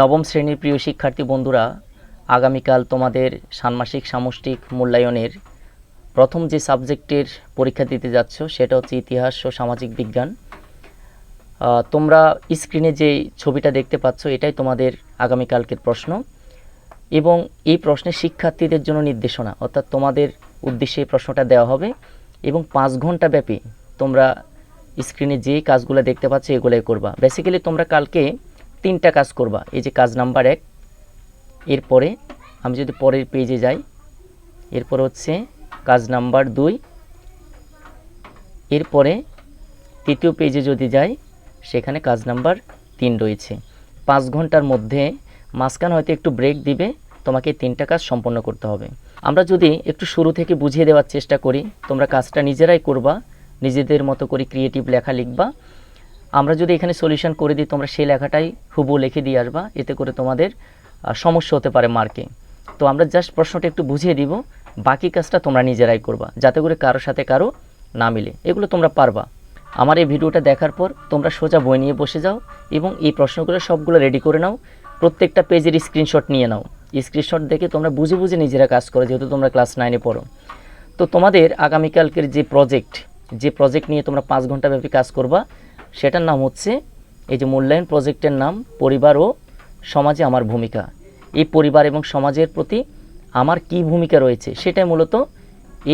নবম শ্রেণির প্রিয় শিক্ষার্থী বন্ধুরা, আগামীকাল তোমাদের ষান্মাসিক সামষ্টিক মূল্যায়নের প্রথম যে সাবজেক্টের পরীক্ষা দিতে যাচ্ছ, সেটা হচ্ছে ইতিহাস ও সামাজিক বিজ্ঞান। তোমরা স্ক্রিনে যে ছবিটা দেখতে পাচ্ছ, এটাই তোমাদের আগামীকালকের প্রশ্ন। এবং এই প্রশ্নে শিক্ষার্থীদের জন্য নির্দেশনা, অর্থাৎ তোমাদের উদ্দেশ্যে এই প্রশ্নটা দেওয়া হবে। এবং পাঁচ ঘণ্টা ব্যাপী তোমরা স্ক্রিনে যে কাজগুলো দেখতে পাচ্ছ, এগুলোই করবা। বেসিক্যালি তোমরা কালকে তিনটা কাজ করবা। এই যে কাজ নাম্বার এক, এরপরে আমি যদি পরের পেজে যাই, এরপর হচ্ছে কাজ নাম্বার দুই, এরপরে তৃতীয় পেজে যদি যাই, সেখানে কাজ নাম্বার তিন রয়েছে। পাঁচ ঘণ্টার মধ্যে মাঝখানে হয়তো একটু ব্রেক দিবে, তোমাকে তিনটা কাজ সম্পন্ন করতে হবে। আমরা যদি একটু শুরু থেকে বুঝিয়ে দেওয়ার চেষ্টা করি, তোমরা কাজটা নিজেরাই করবা, নিজেদের মতো করে ক্রিয়েটিভ লেখা লিখবা আমরা যদি এখানে সলিউশন করে দিই, তোমরা সেই লেখাটাই হুবু লিখে দিয়ে আসবা, এতে করে তোমাদের সমস্যা হতে পারে মার্কে তো আমরা জাস্ট প্রশ্নটা একটু বুঝিয়ে দিব, বাকি কাজটা তোমরা নিজেরাই করবা, যাতে করে কারোর সাথে কারও না মিলে। এগুলো তোমরা পারবা। আমার এই ভিডিওটা দেখার পর তোমরা সোজা বই নিয়ে বসে যাও এবং এই প্রশ্নগুলো সবগুলো রেডি করে নাও। প্রত্যেকটা পেজের স্ক্রিনশট নিয়ে নাও। স্ক্রিনশট দেখে তোমরা বুঝে বুঝে নিজেরা কাজ করো, যেহেতু তোমরা ক্লাস নাইনে পড়ো। তো তোমাদের আগামীকালকের যে প্রজেক্ট যে প্রজেক্ট নিয়ে তোমরা পাঁচ ঘণ্টা ব্যাপী কাজ করবা সেটার নাম হচ্ছে এই যে মূল্যায়ন প্রজেক্টের নাম পরিবার ও সমাজে আমার ভূমিকা। এই পরিবার এবং সমাজের প্রতি আমার কি ভূমিকা রয়েছে সেটাই মূলত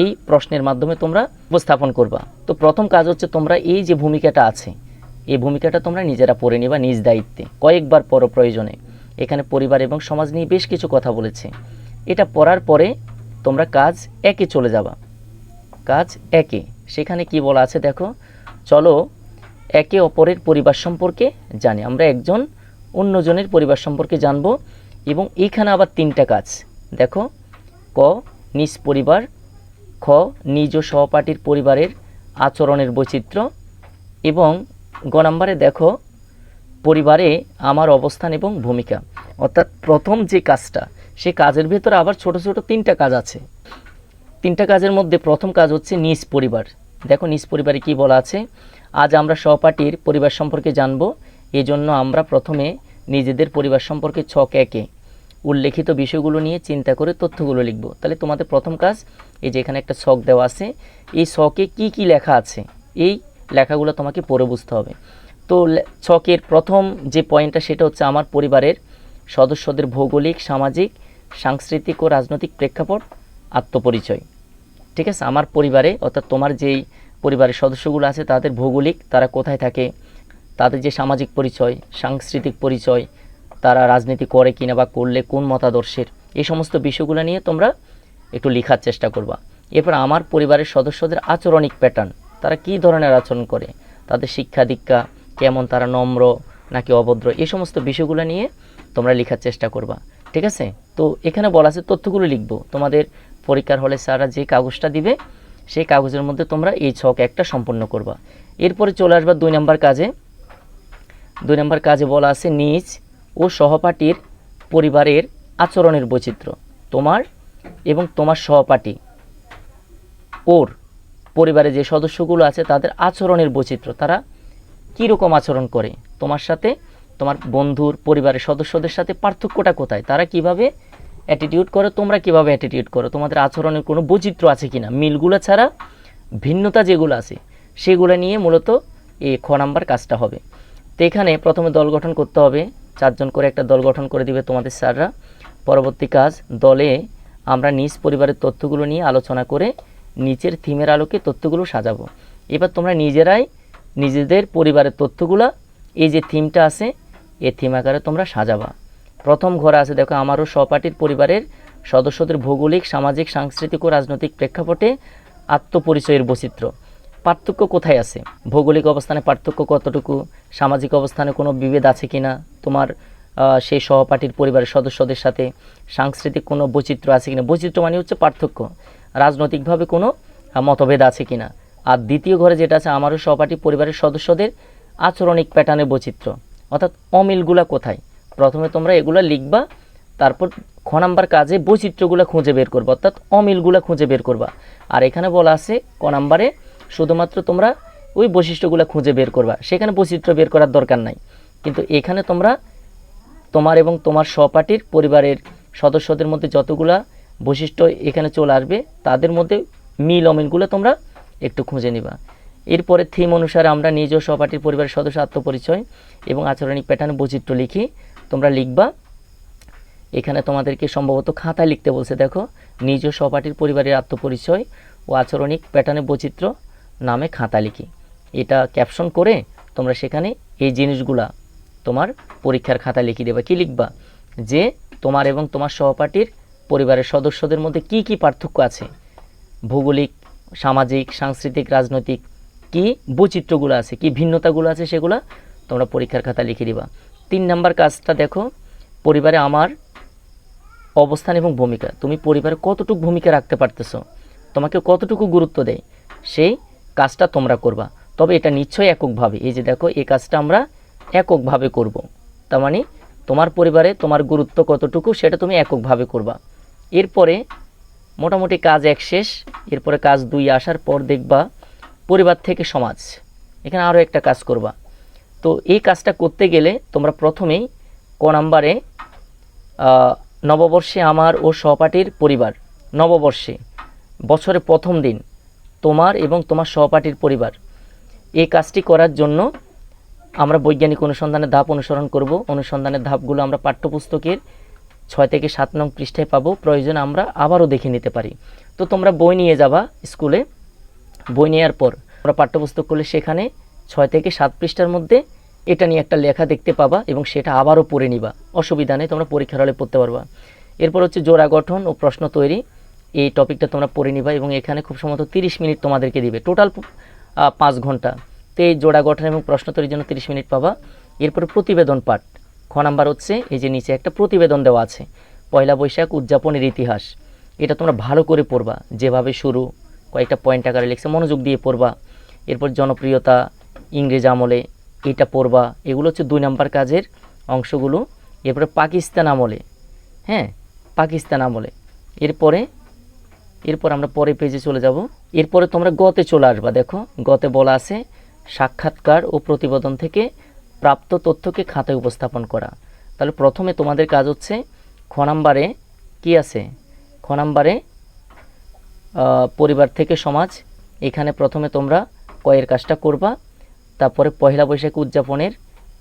এই প্রশ্নের মাধ্যমে তোমরা উপস্থাপন করবা। তো প্রথম কাজ হচ্ছে তোমরা এই যে ভূমিকাটা আছে, এই ভূমিকাটা তোমরা নিজেরা পড়ে নিবা নিজ দায়িত্বে, কয়েকবার পর প্রয়োজনে। এখানে পরিবার এবং সমাজ নিয়ে বেশ কিছু কথা বলেছে। এটা পড়ার পরে তোমরা কাজ একে চলে যাবা। কাজ একে। সেখানে কি বলা আছে দেখো, চলো একে অপরের পরিবার সম্পর্কে জানি। আমরা একজন, অন্যজনের পরিবার সম্পর্কে জানব এবং এইখানে আবার তিনটা কাজ। দেখো, ক, নিজ পরিবার, খ, নিজ সহপাঠীর পরিবারের আচরণের বৈচিত্র্য এবং গ নম্বরে দেখো, পরিবারে আমার অবস্থান এবং ভূমিকা। অর্থাৎ প্রথম যে কাজটা সে কাজের ভেতরে আবার ছোট ছোট তিনটা কাজ আছে। তিনটা কাজের মধ্যে প্রথম কাজ হচ্ছে নিজ পরিবার। দেখো, নিজ পরিবারে কি বলা আছে? আজ আমরা সহপাঠীর পরিবার সম্পর্কে জানব। এই জন্য আমরা প্রথমে নিজেদের পরিবার সম্পর্কে ছক একে, উল্লেখিত বিষয়গুলো নিয়ে চিন্তা করে তথ্যগুলো লিখব। তাহলে তোমাদের প্রথম কাজ এই যে এখানে একটা ছক দেওয়া আছে, এই ছকে কি কি লেখা আছে, এই লেখাগুলো তোমাকে পড়ে বুঝতে হবে। তো ছকের প্রথম যে পয়েন্টটা, সেটা হচ্ছে আমার পরিবারের সদস্যদের ভৌগোলিক, সামাজিক, সাংস্কৃতিক ও রাজনৈতিক প্রেক্ষাপট, আত্মপরিচয়। ঠিক আছে? আমার পরিবারে, অর্থাৎ তোমার যেই পরিবারের সদস্যগুলো আছে, তাদের ভৌগোলিক তারা কোথায় থাকে, তাদের যে সামাজিক পরিচয়, সাংস্কৃতিক পরিচয়, তারা রাজনীতি করে কিনা বা করলে কোন মতাদর্শের, এই সমস্ত বিষয়গুলো নিয়ে তোমরা একটু লেখার চেষ্টা করবা। এরপর আমার পরিবারের সদস্যদের আচরণিক প্যাটার্ন তারা কী ধরনের আচরণ করে, তাদের শিক্ষা দীক্ষা, কেমন তারা নম্র নাকি অভদ্র, এই সমস্ত বিষয়গুলো নিয়ে তোমরা লেখার চেষ্টা করবা। ঠিক আছে? তো এখানে বলা আছে, তথ্যগুলো লিখব। তোমাদের পরীক্ষার হলে স্যাররা যে কাগজটা দিবে সেই কাগজের মধ্যে তোমরা এই ছক একটা সম্পন্ন করবা। এরপরে চলে আসবা দুই নম্বর কাজে। দুই নম্বর কাজে বলা আছে নিজ ও সহপাঠীর পরিবারের আচরণের বৈচিত্র্য। তোমার এবং তোমার সহপাঠী ওর পরিবারে যে সদস্যগুলো আছে তাদের আচরণের বৈচিত্র্য, তারা কীরকম আচরণ করে? তোমার সাথে তোমার বন্ধুর পরিবারের সদস্যদের সাথে পার্থক্যটা কোথায়? তারা কীভাবে অ্যাটিটিউড করো, তোমরা কীভাবে অ্যাটিটিউড করো? তোমাদের আচরণের কোনো বৈচিত্র্য আছে কি না মিলগুলো ছাড়া ভিন্নতা যেগুলো আছে, সেগুলো নিয়ে মূলত এই খ নাম্বার কাজটা হবে। তো এখানে প্রথমে দল গঠন করতে হবে। চারজন করে একটা দল গঠন করে দিবে তোমাদের স্যাররা। পরবর্তী কাজ, দলে আমরা নিজ পরিবারের তথ্যগুলো নিয়ে আলোচনা করে নিচের থিমের আলোকে তথ্যগুলো সাজাবো। এবার তোমরা নিজেরাই নিজেদের পরিবারের তথ্যগুলো, এই যে থিমটা আছে, এই থিম আকারে তোমরা সাজাবা। প্রথম ঘরে আছে, দেখো, আমারও সহপাঠীর পরিবারের সদস্যদের ভৌগোলিক, সামাজিক, সাংস্কৃতিক ও রাজনৈতিক প্রেক্ষাপটে আত্মপরিচয়ের বৈচিত্র্য। পার্থক্য কোথায় আছে? ভৌগোলিক অবস্থানে পার্থক্য কতটুকু? সামাজিক অবস্থানে কোনো বিভেদ আছে কি না তোমার সেই সহপাঠীর পরিবারের সদস্যদের সাথে সাংস্কৃতিক কোনো বৈচিত্র্য আছে কিনা? বৈচিত্র্য মানে হচ্ছে পার্থক্য। রাজনৈতিকভাবে কোনো মতভেদ আছে কিনা? আর দ্বিতীয় ঘরে যেটা আছে, আমারও সহপাঠী পরিবারের সদস্যদের আচরণিক প্যাটার্নের বৈচিত্র্য। অর্থাৎ অমিলগুলা কোথায়? প্রথমে তোমরা এগুলা লিখবা, তারপর খ নাম্বার কাজে বৈচিত্র্যগুলো খুঁজে বের করবা, অর্থাৎ অমিলগুলো খুঁজে বের করবা। আর এখানে বলা আছে ক নাম্বারে শুধুমাত্র তোমরা ওই বৈশিষ্ট্যগুলো খুঁজে বের করবা, সেখানে বৈচিত্র্য বের করার দরকার নাই। কিন্তু এখানে তোমরা তোমার এবং তোমার সহপাঠীর পরিবারের সদস্যদের মধ্যে যতগুলা বৈশিষ্ট্য এখানে চলে আসবে, তাদের মধ্যে মিল অমিলগুলো তোমরা একটু খুঁজে নিবা। এরপরে থিম অনুসারে আমরা নিজ সহপাঠীর পরিবারের সদস্য আত্মপরিচয় এবং আচরণিক প্যাটার্ন বৈচিত্র্য লিখি। তোমরা লিখবা। এখানে তোমাদেরকে সম্ভবত খাতায় লিখতে বলছে, দেখো, নিজ সহপাঠীর পরিবারের আত্মপরিচয় ও আচরণিক প্যাটার্নের বৈচিত্র্য নামে খাতা লিখি। এটা ক্যাপশন করে তোমরা সেখানে এই জিনিসগুলা তোমার পরীক্ষার খাতা লিখে দেবা। কি লিখবা? যে তোমার এবং তোমার সহপাঠীর পরিবারের সদস্যদের মধ্যে কি কি পার্থক্য আছে? ভৌগোলিক, সামাজিক, সাংস্কৃতিক, রাজনৈতিক কি বৈচিত্র্যগুলো আছে? কি ভিন্নতাগুলো আছে? সেগুলো তোমরা পরীক্ষার খাতা লিখে দিবা। তিন নাম্বার কাজটা দেখো, পরিবারে আমার অবস্থান এবং ভূমিকা। তুমি পরিবারে কতটুকু ভূমিকা রাখতে পারতেছো, তোমাকে কতটুকু গুরুত্ব দেয়, সেই কাজটা তোমরা করবা। তবে এটা নিশ্চয়ই এককভাবে। এই যে দেখো, এই কাজটা আমরা এককভাবে করব। তার মানে তোমার পরিবারে তোমার গুরুত্ব কতটুকু, সেটা তুমি এককভাবে করবা। এরপরে মোটামুটি কাজ এক শেষ, এরপরে কাজ দুই আসার পর দেখবা পরিবার থেকে সমাজ। এখানে আরও একটা কাজ করবা। তো এই কাজটা করতে গেলে তোমরা প্রথমেই ক নাম্বারে নববর্ষে আমার ও সহপাঠীর পরিবার, নববর্ষে বছরের প্রথম দিন তোমার এবং তোমার সহপাঠীর পরিবার। এই কাজটি করার জন্য আমরা বৈজ্ঞানিক অনুসন্ধানের ধাপ অনুসরণ করব। অনুসন্ধানের ধাপগুলো আমরা পাঠ্যপুস্তকের ছয় থেকে সাত নং পৃষ্ঠায় পাবো। প্রয়োজন আমরা আবারও দেখে নিতে পারি। তো তোমরা বই নিয়ে যাবা স্কুলে। বই নেওয়ার পর আমরা পাঠ্যপুস্তক করলে সেখানে ছয় থেকে সাত পৃষ্ঠার মধ্যে এটা নিয়ে একটা লেখা দেখতে পাবা এবং সেটা আবারও পড়ে নিবা। অসুবিধা নেই, তোমরা পরীক্ষার হলে পড়তে পারবা। এরপর হচ্ছে জোড়া গঠন ও প্রশ্ন তৈরি। এই টপিকটা তোমরা পড়ে নিবা এবং এখানে খুব সম্ভবত তিরিশ মিনিট তোমাদেরকে দিবে। টোটাল পাঁচ ঘণ্টা। তো এই জোড়া গঠন এবং প্রশ্ন তৈরির জন্য তিরিশ মিনিট পাবা। এরপরে প্রতিবেদন পাঠ। খ নাম্বার হচ্ছে, এই যে নিচে একটা প্রতিবেদন দেওয়া আছে। পয়লা বৈশাখ, উদযাপনের ইতিহাস। এটা তোমরা ভালো করে পড়বা। যেভাবে শুরু, কয়েকটা পয়েন্ট আকারে লিখছে, মনোযোগ দিয়ে পড়বা। এরপর জনপ্রিয়তা ইংরেজ আমলে এটা পড়বা, এগুলো হচ্ছে দুই নাম্বার কাজের অংশগুলো। এরপরে পাকিস্তান আমলে হ্যাঁ পাকিস্তান আমলে। এরপরে, এরপর আমরা পরে পেজে চলে যাব। এরপরে তোমরা গতে চলে আসবা, দেখো, গতে বলা আছে সাক্ষাৎকার ও প্রতিবেদন থেকে প্রাপ্ত তথ্যকে খাতায় উপস্থাপন করা। তাহলে প্রথমে তোমাদের কাজ হচ্ছে খ নাম্বারে কি আছে? খ নাম্বারে পরিবার থেকে সমাজ, এখানে প্রথমে তোমরা কয়ের কাজটা করবা। তারপরে পয়লা বৈশাখ উদযাপনের,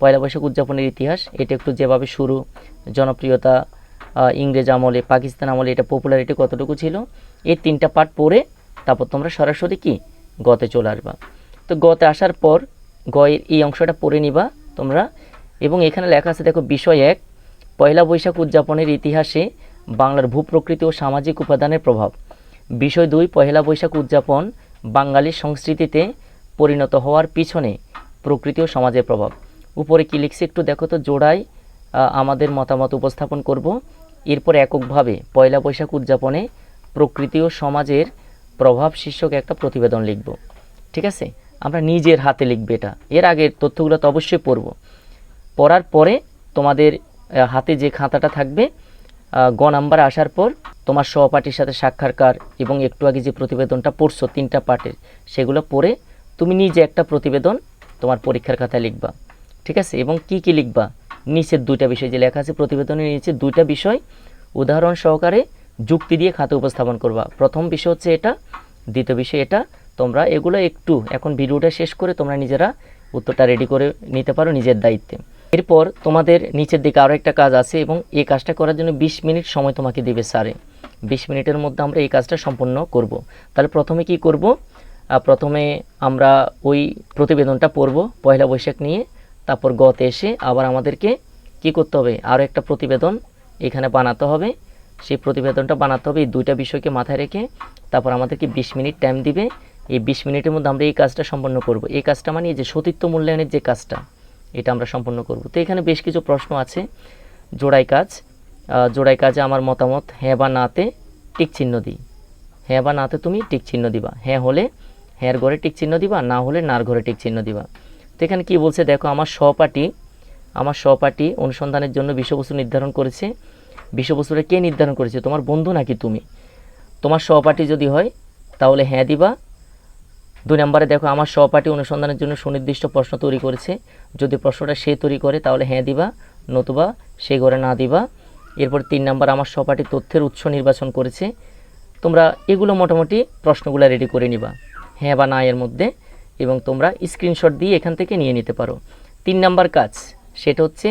পয়লা বৈশাখ উদযাপনের ইতিহাস, এটা একটু যেভাবে শুরু, জনপ্রিয়তা ইংরেজ আমলে, পাকিস্তান আমলে এটা পপুলারিটি কতটুকু ছিল, এই তিনটা পার্ট পড়ে তারপর তোমরা সরাসরি কি, গতে চলে আসবা। তো গতে আসার পর গয়ের এই অংশটা পড়ে নিবা তোমরা, এবং এখানে লেখা আছে দেখো, বিষয় এক, পয়লা বৈশাখ উদযাপনের ইতিহাসে বাংলার ভূপ্রকৃতি ও সামাজিক উপাদানের প্রভাব। বিষয় দুই পহেলা বৈশাখ উদযাপন বাঙালির সংস্কৃতিতে পরিণত হওয়ার পিছনে প্রকৃতি ও সমাজের প্রভাব। উপরে কি লিখছে একটু দেখো তো আহ, আমাদের মতামত উপস্থাপন করব। এরপর এককভাবে পয়লা বৈশাখ উদযাপনে প্রকৃতি ও সমাজের প্রভাব শীর্ষক একটা প্রতিবেদন লিখব। ঠিক আছে? আমরা নিজের হাতে লিখবে এটা। এর আগের তথ্যগুলো তো অবশ্যই পড়ব। পড়ার পরে তোমাদের হাতে যে খাতাটা থাকবে গ নাম্বার আসার পর তোমার সহপাঠীর সাথে সাক্ষাৎকার এবং একটু আগে যে প্রতিবেদনটা পড়ছো তিনটা পার্টের সেগুলো পড়ে তুমি নিজে একটা প্রতিবেদন তোমার পরীক্ষার খাতা লিখবা, ঠিক আছে? এবং কি কি লিখবা? নিচের দুইটা বিষয় যে লেখা আছে প্রতিবেদনের নিচে দুইটা বিষয় উদাহরণ সহকারে যুক্তি দিয়ে খাতে উপস্থাপন করবা। প্রথম বিষয় হচ্ছে এটা, দ্বিতীয় বিষয় এটা, তোমরা এগুলো একটু, এখন ভিডিওটা শেষ করে তোমরা নিজেরা উত্তরটা রেডি করে নিতে পারো নিজের দায়িত্বে। এরপর তোমাদের নিচের দিকে আরও একটা কাজ আছে এবং এই কাজটা করার জন্য বিশ মিনিট সময় তোমাকে দেবে স্যারে। বিশ মিনিটের মধ্যে আমরা এই কাজটা সম্পন্ন করব। তাহলে প্রথমে কি করব? প্রথমে আমরা ওই প্রতিবেদনটা পড়ব, পয়লা বৈশাখ নিয়ে, তারপর গতে এসে আবার আমাদেরকে কি করতে হবে? আরও একটা প্রতিবেদন এখানে বানাতে হবে। সেই প্রতিবেদনটা বানাতে হবে, এই দুইটা বিষয়কে মাথায় রেখে তারপর আমাদেরকে বিশ মিনিট টাইম দিবে। এই বিশ মিনিটের মধ্যে আমরা এই কাজটা সম্পন্ন করব। এই কাজটা মানে যে সতীত্ব মূল্যায়নের যে কাজটা, এটা আমরা সম্পন্ন করব। তো এখানে বেশ কিছু প্রশ্ন আছে। জোড়াই কাজ জোড়াই কাজে আমার মতামত হ্যাঁ বা নাতে টিক চিহ্ন দিই। হ্যাঁ বা নাতে তুমি টিক চিহ্ন দিবা। হ্যাঁ হলে হ্যাঁর ঘরে টিক চিহ্ন দিবা, না হলে নার ঘরে টিক চিহ্ন দিবা। তো এখানে কি বলছে? দেখো, আমার সহপাঠী আমার সহপাঠী অনুসন্ধানের জন্য বিষয়বস্তু নির্ধারণ করেছে। বিষয়বস্তুটা কে নির্ধারণ করেছে? তোমার বন্ধু নাকি তুমি? তোমার সহপাঠী যদি হয়, তাহলে হ্যাঁ দিবা। দুই নম্বরে দেখো, আমার সহপাঠী অনুসন্ধানের জন্য সুনির্দিষ্ট প্রশ্ন তৈরি করেছে। যদি প্রশ্নটা সে তৈরি করে, তাহলে হ্যাঁ দিবা, নতুবা সে ঘরে না দিবা। এরপর তিন নাম্বার, আমার সহপাঠী তথ্যের উৎস নির্বাচন করেছে। তোমরা এগুলো মোটামুটি প্রশ্নগুলো রেডি করে নিবা। হ্যাঁ বা না এর মধ্যে, এবং তোমরা স্ক্রিনশট দিয়ে এখান থেকে নিয়ে নিতে পারো। তিন নাম্বার কাজ, সেটা হচ্ছে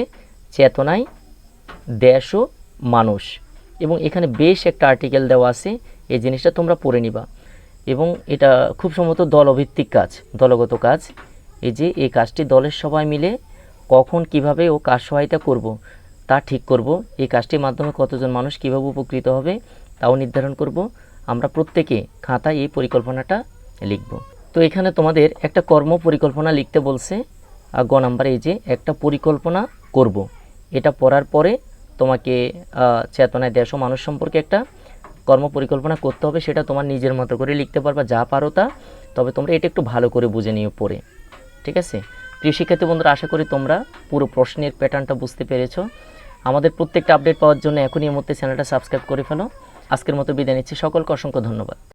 চেতনায় দেশ ও মানুষ। এবং এখানে বেশ একটা আর্টিকেল দেওয়া আছে, এই জিনিসটা তোমরা পড়ে নিবা। এবং এটা খুব সম্ভবত দলভিত্তিক কাজ, দলগত কাজ, এই যে এই কাজটি দলের সবাই মিলে কখন কীভাবে ও কার সহায়তা করব, তা ঠিক করব, এই কাজটির মাধ্যমে কতজন মানুষ কীভাবে উপকৃত হবে, তাও নির্ধারণ করব। আমরা প্রত্যেকে খাতায় এই পরিকল্পনাটা লিখব। তো এখানে তোমাদের একটা কর্ম পরিকল্পনা লিখতে বলছে গ নাম্বার এই যে একটা পরিকল্পনা করব। এটা পড়ার পরে তোমাকে চেতনায় দেশ মানুষ সম্পর্কে একটা কর্ম পরিকল্পনা করতে হবে, সেটা তোমার নিজের মতো করে লিখতে পারবা, যা পারো তা। তবে তোমরা এটা একটু ভালো করে বুঝে নিও পড়ে ঠিক আছে? প্রিয় শিক্ষার্থী বন্ধুরা, আশা করি তোমরা পুরো প্রশ্নের প্যাটার্নটা বুঝতে পেরেছ। আমাদের প্রত্যেকটা আপডেট পাওয়ার জন্য এখনই এই চ্যানেলটা সাবস্ক্রাইব করে ফেলো। আজকের মতো বিদায় নিচ্ছি। সকলকে অসংখ্য ধন্যবাদ।